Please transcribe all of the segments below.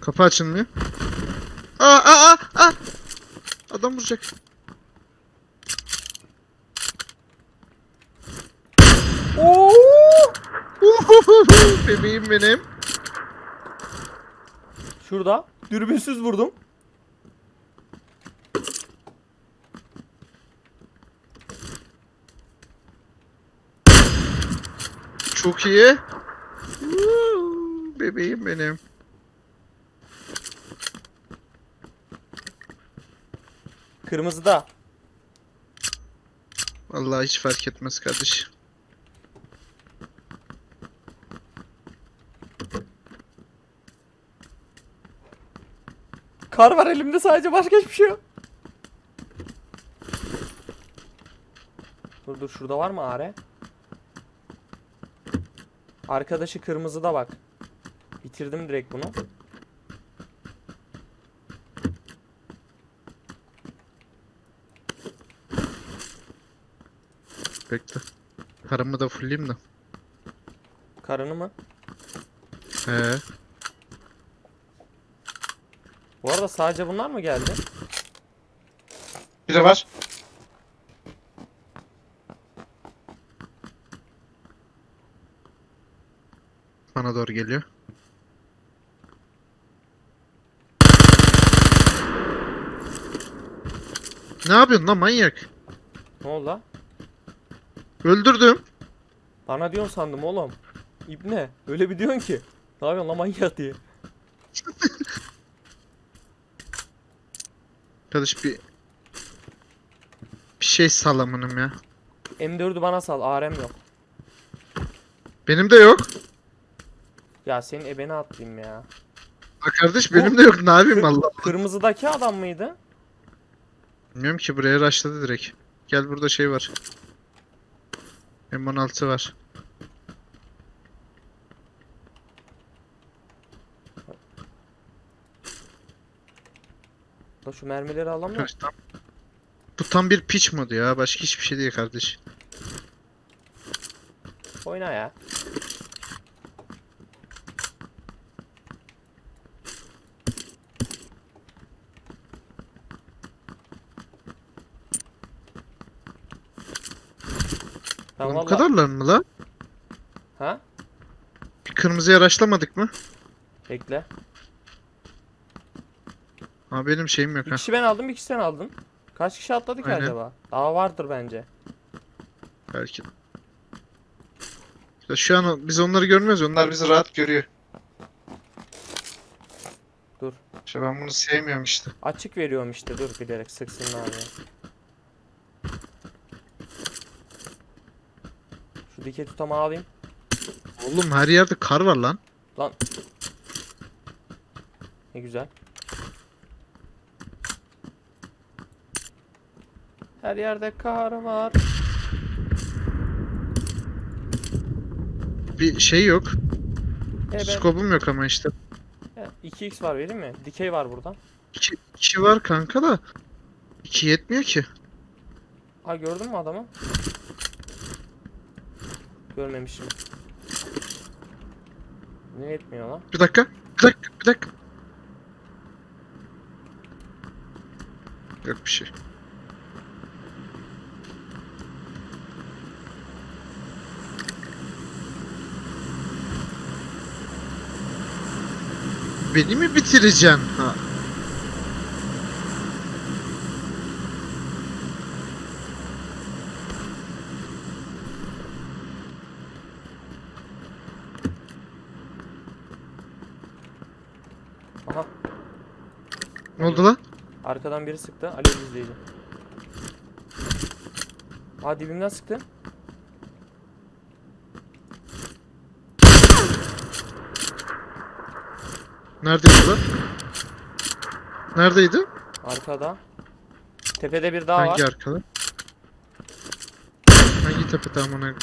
Kapı açılmıyor. Aa aa aa aa. Adam vuracak. Oo! Bebeğim benim. Şurada. Dürbünsüz vurdum. Çok iyi. Bebeğim benim. Kırmızıda. Vallahi hiç fark etmez kardeş. Kar var elimde sadece başka hiçbir şey yok. Dur dur şurada var mı are? Arkadaşı kırmızıda bak. Bitirdim direkt bunu. Bekle. Paramı da fullleyeyim de. Karını mı? He. Bu arada sadece bunlar mı geldi? Biri var. Bana doğru geliyor. Ne yapıyorsun lan manyak? Ne oldu la? Öldürdüm. Bana diyorsun sandım oğlum. İbne. Öyle bir diyorsun ki. Ne yapıyorsun lan manyak diye. Kardeş bir bir şey salamanım ya. M4'ü bana sal. ARM yok. Benim de yok. Ya senin ebeni atlayayım ya. Ha kardeş benim de yok. Ne yapayım Allah? Kırmızıdaki adam mıydı? Bilmiyorum ki buraya rushladı direkt. Gel burada şey var. M16 var. Da şu mermileri alamıyor. Kardeş, tam- Bu tam bir piç modu ya. Başka hiçbir şey değil kardeş. Oyna ya. Ben Oğlum bu vallahi- kadarlar mı la? Ha? Bir kırmızıya rushlamadık mı? Bekle. Ha benim şeyim yok Bir ha. kişi ben aldım, bir kişi sen aldın. Kaç kişi atladı ki Aynen. acaba? Daha vardır bence. Belki. Ya şu an biz onları görmüyoruz. Onlar bizi rahat görüyor. Dur. İşte ben bunu sevmiyorum işte. Açık veriyorum işte dur bilerek sıksınlar diye. Şu dikey tutamağı alayım. Oğlum her yerde kar var lan. Lan. Ne güzel. Her yerde kar var. Bir şey yok. E ben, Skobum yok ama işte. e, 2x var vereyim mi? Dikey var burada. İki, iki var kanka da. İki yetmiyor ki. Ha gördün mü adamı? Görmemişim. Ne etmiyor lan? Bir dakika. Bir dakika. Bir dakika. Yok bir şey. Beni mi bitireceksin? Ha. Aha Ne oldu lan? arkadan biri sıktı. Alev izleyici. Aa dibimden sıktı. Neredeydi lan? Neredeydi? Arkada. Tepede bir daha Hangi var. arkada? Hangi tepede amına?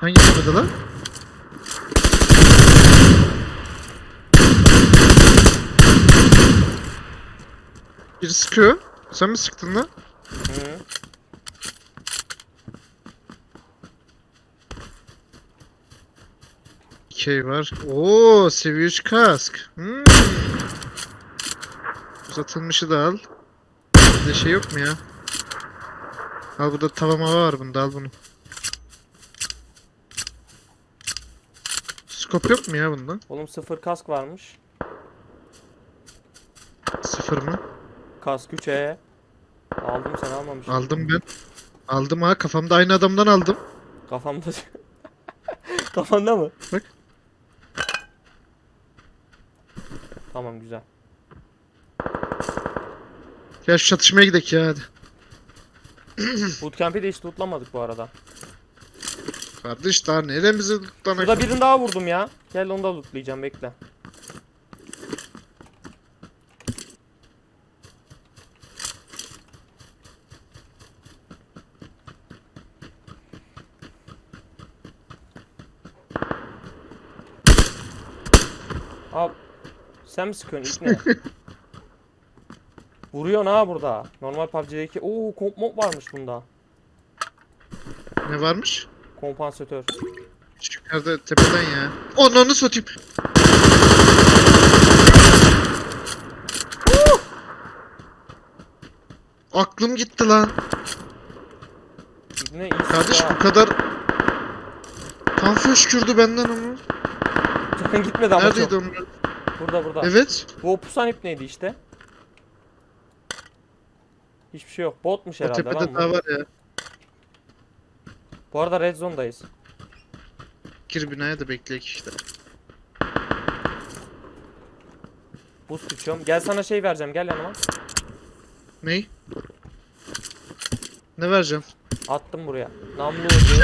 Hangi tepede lan? Biri sıkıyor. Sen mi sıktın lan? Hı. AK var. Oo, seviye 3 kask. Hmm. Uzatılmışı da al. Bir de şey yok mu ya? Al burada tava mava var bunda al bunu. Skop yok mu ya bunda? Oğlum sıfır kask varmış. Sıfır mı? Kask 3'e. Aldım sen almamışsın. Aldım ben. Aldım ha kafamda aynı adamdan aldım. Kafamda. Kafanda mı? Bak. Tamam güzel. Gel şu çatışmaya gidelim ya hadi. Bootcamp'i de hiç lootlamadık bu arada. Kardeş daha neremizi tutlanak? Burada birini daha vurdum ya. Gel onu da lootlayacağım bekle. Al. Sen mi sıkıyorsun ne? Vuruyor ha burada. Normal PUBG'deki. Oo komp mop varmış bunda. Ne varmış? Kompansatör. Şu yukarıda tepeden ya. Onu satayım. Aklım gitti lan. Ne Kardeş bu kadar kan fışkırdı benden ama. gitmedi ama Neredeydi çok. onlar? Burada burada. Evet. Bu opusan ip neydi işte? Hiçbir şey yok. Botmuş O herhalde tepede lan bu. daha var ya. Bu arada red zone'dayız. Gir binaya da bekleyek işte. Boost içiyorum. Gel sana şey vereceğim. Gel yanıma. Ney? Ne vereceğim? Attım buraya. Namlu ucu.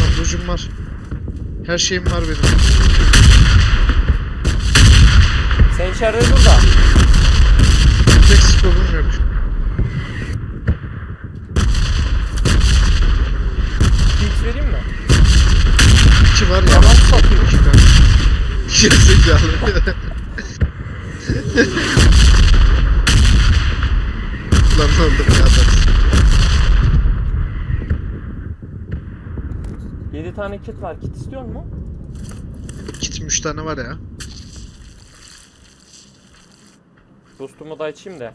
Kablocuğum var. Her şeyim var benim. Sen içeride dur da. Tek skobum yok. X vereyim mi? İki var ya. Yalan satıyor. İki tane. Gerizekalı. Lan oldu ya adam? 7 tane kit var. Kit istiyor mu? Kitim 3 tane var ya. Boost'umu da açayım da.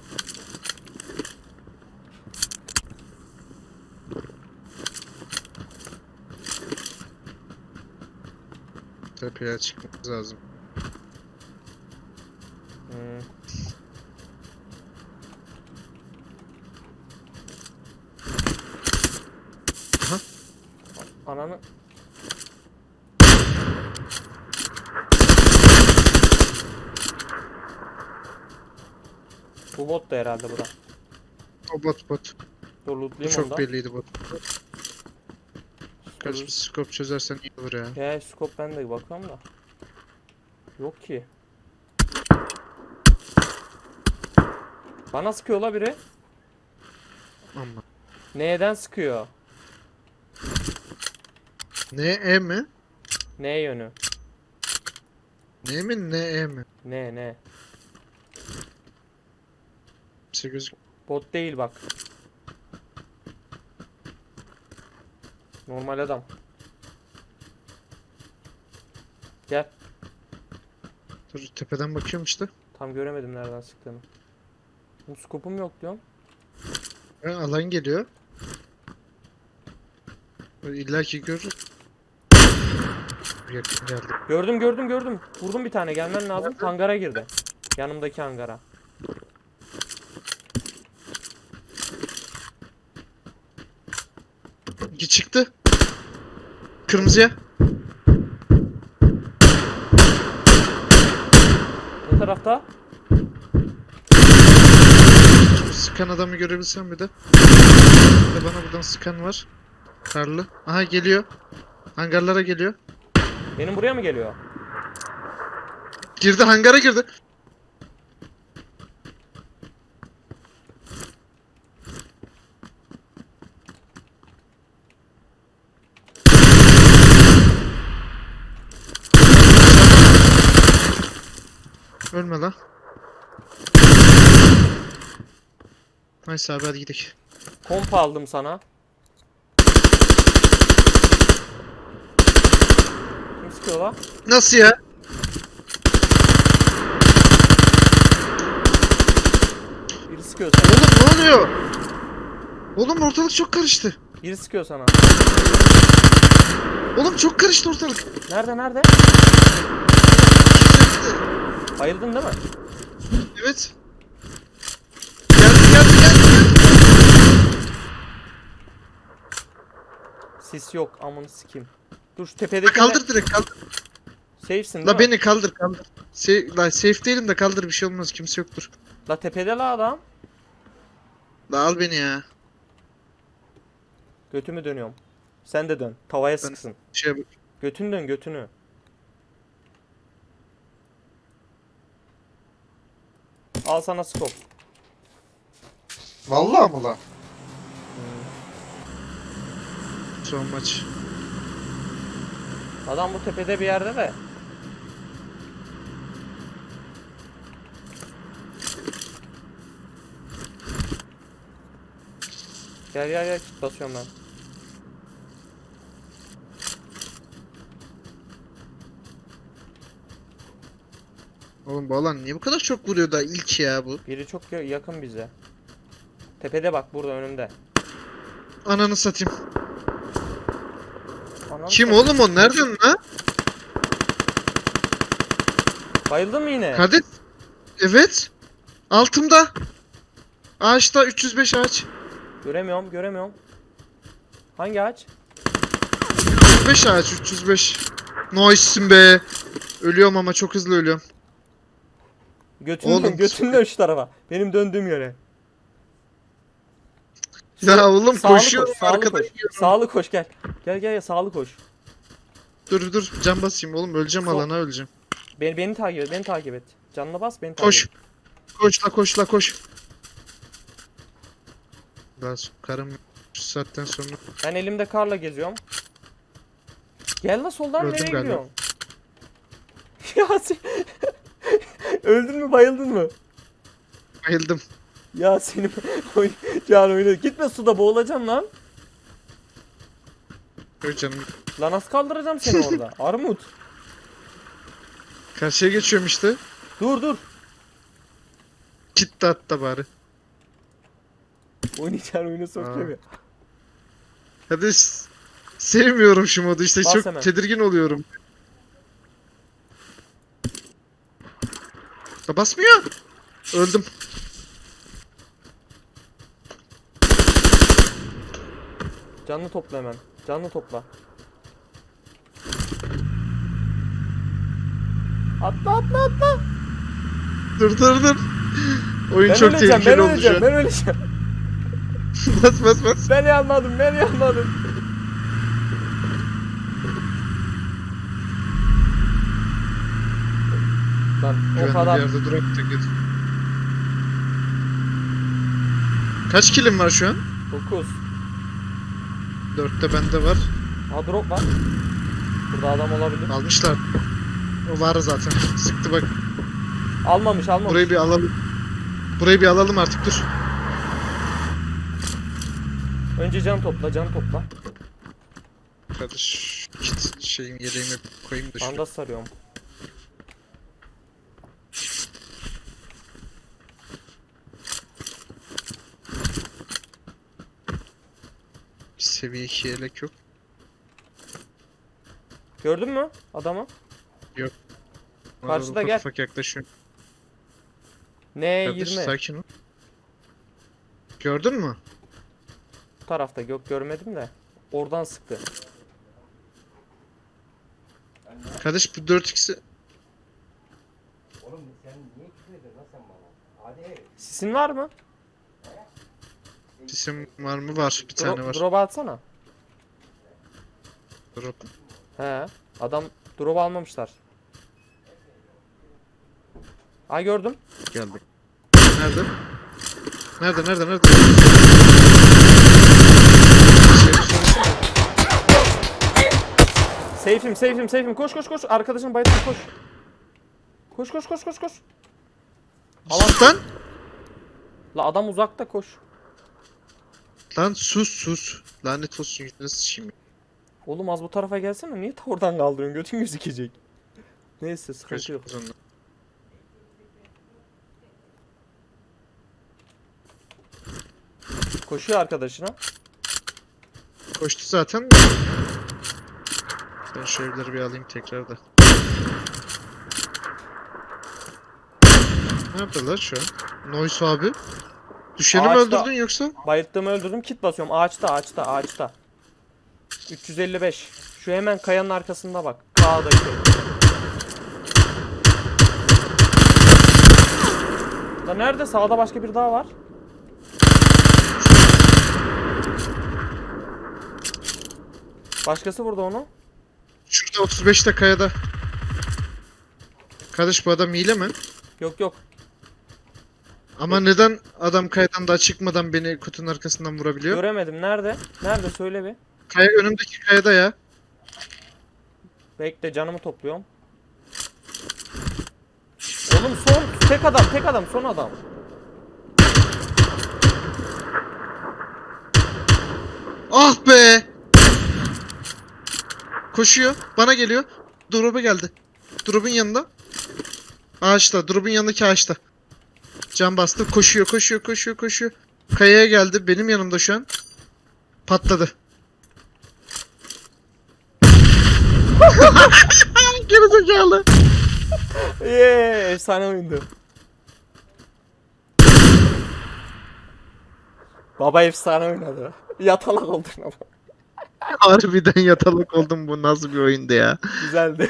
Tepeye çıkmamız lazım. Hmm. Aha. Ananı. Bu bot da herhalde bu da. O bot bot. Dur Bu lootlayayım onu çok da. belliydi bot. Kaç bir scope çözersen iyi olur ya. Ya scope ben de bakıyorum da. Yok ki. Bana sıkıyor la biri. Ama. Neden sıkıyor? Ne E mi? Ne yönü? Ne mi ne E mi? Ne ne? Şey gözük. Bot değil bak. Normal adam. Gel. Dur tepeden bakıyorum işte. Tam göremedim nereden sıktığını. Bu skopum yok diyorum. Ha, alan geliyor. İlla ki görür. Yakın geldi. Gördüm gördüm gördüm. Vurdum bir tane gelmen lazım. Hangara girdi. Yanımdaki hangara. İki çıktı. Kırmızıya. Ne tarafta? Şu sıkan adamı görebilsem bir de. Bir de bana buradan sıkan var. Karlı. Aha geliyor. Hangarlara geliyor. Benim buraya mı geliyor? Girdi hangara girdi. Ölme lan. Neyse abi hadi gidelim. Komp aldım sana. Kim sıkıyor la. Nasıl ya? Biri sıkıyor sana. Oğlum ne oluyor? Oğlum ortalık çok karıştı. Biri sıkıyor sana. Oğlum çok karıştı ortalık. Nerede nerede? Bayıldın değil mi? Evet. Geldi geldi geldi. Sis yok amını sikeyim. Dur şu tepedeki Kaldır direkt kaldır. Safe'sin değil La mi? beni kaldır kaldır. Se la safe değilim de kaldır bir şey olmaz kimse yoktur. La tepede la adam. La al beni ya. Götümü dönüyorum. Sen de dön. Tavaya sıksın. Şey bak. Götünü dön götünü. Al sana skop. Vallahi mı la? Son maç. Adam bu tepede bir yerde de. Gel gel gel basıyorum ben. Oğlum bu alan niye bu kadar çok vuruyor da ilk ya bu? Biri çok ya- yakın bize. Tepede bak burada önümde. Ananı satayım. Ananı Kim satayım. oğlum o? Nereden la? Bayıldın mı yine? Kadir. Evet. Altımda. Ağaçta 305 ağaç. Göremiyorum göremiyorum. Hangi ağaç? 305 ağaç 305. Noise'sin be. Ölüyorum ama çok hızlı ölüyorum. Götünü dön, Oğlum. götünü dön şu tarafa. Benim döndüğüm yere. Ya oğlum Sağlı koşuyorum koş, sağlı koş. Sağlı koş gel. Gel gel gel sağlı koş. Dur dur can basayım oğlum öleceğim Sol. alana öleceğim. Beni, beni takip et, beni takip et. Canına bas, beni takip Koş. et. Koş la koş la koş. Daha karım şu saatten sonra. Ben elimde karla geziyorum. Gel la soldan Öldüm nereye gidiyorsun? ya sen... Öldün mü bayıldın mı? Bayıldım. Ya seni. Can oyunu. Gitme suda boğulacaksın lan. Dur canım. Lan nasıl kaldıracağım seni orada? Armut. Karşıya geçiyorum işte. Dur dur. Git de atla bari. Oynayacağın oyunu Aa. ya. Hadi sevmiyorum şu modu işte Bas çok hemen. tedirgin oluyorum. Basmıyor. Öldüm. Canlı topla hemen. Canlı topla. Atla atla atla. Dur dur dur. Oyun Ben çok öleceğim, ben tehlikeli oldu şu öleceğim, an. ben öleceğim. bas bas bas. Ben yanmadım, ben yanmadım. Lan o kadar bir yerde durak da git. Kaç kilim var şu an? 9. 4'te bende var. Ha drop var. Burada adam olabilir. Almışlar. O var zaten. Sıktı bak. Almamış, almamış. Burayı bir alalım. Burayı bir alalım artık dur. Önce can topla, can topla. Kardeş kit şeyin yeleğimi koyayım da şuraya. Anda sarıyorum. Seviye 2 yelek yok. Gördün mü adamı? Karşıda ufak gel. Ufak yaklaşıyor. Ne Kardeş 20 sakin ol. Gördün mü? bu tarafta yok görmedim de. Oradan sıktı. Kardeş bu 4x'i Oğlum sen niye küfür ediyorsun lan sen bana? Hadi. Sisin var mı? İsim var mı? Var. Bir tane var. drop atsana. Drop. He. Adam drop almamışlar. Ay gördüm. Geldi. Nerede? Nerede? Nerede? Nerede? Safe'im, safe'im, safe'im. Koş koş koş. Arkadaşın bayıldı koş. Koş koş koş koş koş. Lan! La adam uzakta koş. Lan sus sus. Lanet olsun yüzüne sıçayım. Oğlum az bu tarafa gelsene. Niye oradan kaldırıyorsun? Götün gözükecek. Neyse sıkıntı yok. Kaçırmaz ondan. Koşuyor arkadaşına. Koştu zaten de. Ben evleri bir alayım tekrar da. Ne yapıyorlar şu an? Noise abi. Düşeni mi Ağaçta. öldürdün yoksa? Bayılttığımı öldürdüm. Kit basıyorum. Ağaçta, ağaçta, ağaçta. 355. Şu hemen kayanın arkasında bak. Sağdaki. Da nerede? Sağda başka bir daha var. Başkası vurdu onu. Şurada 35'te kayada. Kardeş bu adam hile mi? Yok yok. Ama neden adam kayadan daha çıkmadan beni kutunun arkasından vurabiliyor? Göremedim. Nerede? Nerede? Söyle bir. Kaya önümdeki kayada ya. Bekle canımı topluyorum. Oğlum son tek adam tek adam son adam. Ah be! Koşuyor. Bana geliyor. Drop'a geldi. Drop'un yanında. Ağaçta. Drop'un yanındaki ağaçta. Can bastı. Koşuyor, koşuyor, koşuyor, koşuyor. Kayaya geldi. Benim yanımda şu an. Patladı. Gerizekalı. Yeee efsane oyundu. Baba efsane oynadı. Yatalak oldun ama. Harbiden yatalak oldum bu nasıl bir oyundu ya. Güzeldi.